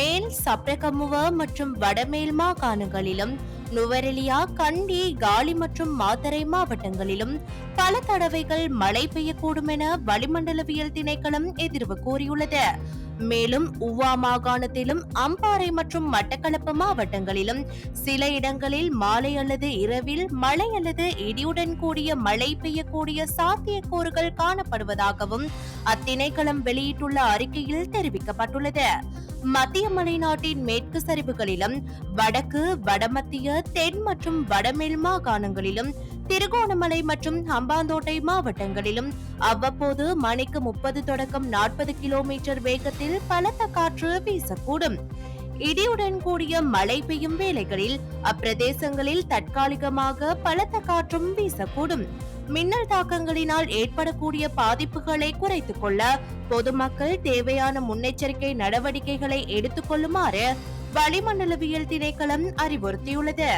மேல் சப்ரகமுவ மற்றும் வடமேல் மாகாணங்களிலும் நுவரெலியா கண்டி காலி மற்றும் மாத்தரை மாவட்டங்களிலும் பல தடவைகள் மழை பெய்யக்கூடும் என வளிமண்டலவியல் திணைக்களம் எதிர்வு கூறியுள்ளது. மேலும் உவா மாகாணத்திலும் அம்பாறை மற்றும் மட்டக்களப்பு மாவட்டங்களிலும் சில இடங்களில் மாலை அல்லது இரவில் மழை அல்லது இடியுடன் கூடிய மழை பெய்யக்கூடிய சாத்தியக்கூறுகள் காணப்படுவதாகவும் அத்திணைக்களம் வெளியிட்டுள்ள அறிக்கையில் தெரிவிக்கப்பட்டுள்ளது. மத்திய மலைநாட்டின் மேற்கு சரிவுகளிலும் வடக்கு வடமத்திய தென் மற்றும் வடமேல் மாகாணங்களிலும் திருகோணமலை மற்றும் ஹம்பாந்தோட்டை மாவட்டங்களிலும் அவ்வப்போது மணிக்கு முப்பது தொடக்கம் நாற்பது கிலோமீட்டர் வேகத்தில் பலத்த காற்று வீசக்கூடும். இடியுடன் கூடிய மழை பெய்யும் வேளைகளில் அப்பிரதேசங்களில் தற்காலிகமாக பலத்த காற்றும் வீசக்கூடும். மின்னல் தாக்கங்களினால் ஏற்படக்கூடிய பாதிப்புகளை குறைத்துக் கொள்ள பொதுமக்கள் தேவையான முன்னெச்சரிக்கை நடவடிக்கைகளை எடுத்துக் கொள்ளுமாறு வளிமண்டலவியல் திணைக்களம் அறிவுறுத்தியுள்ளது.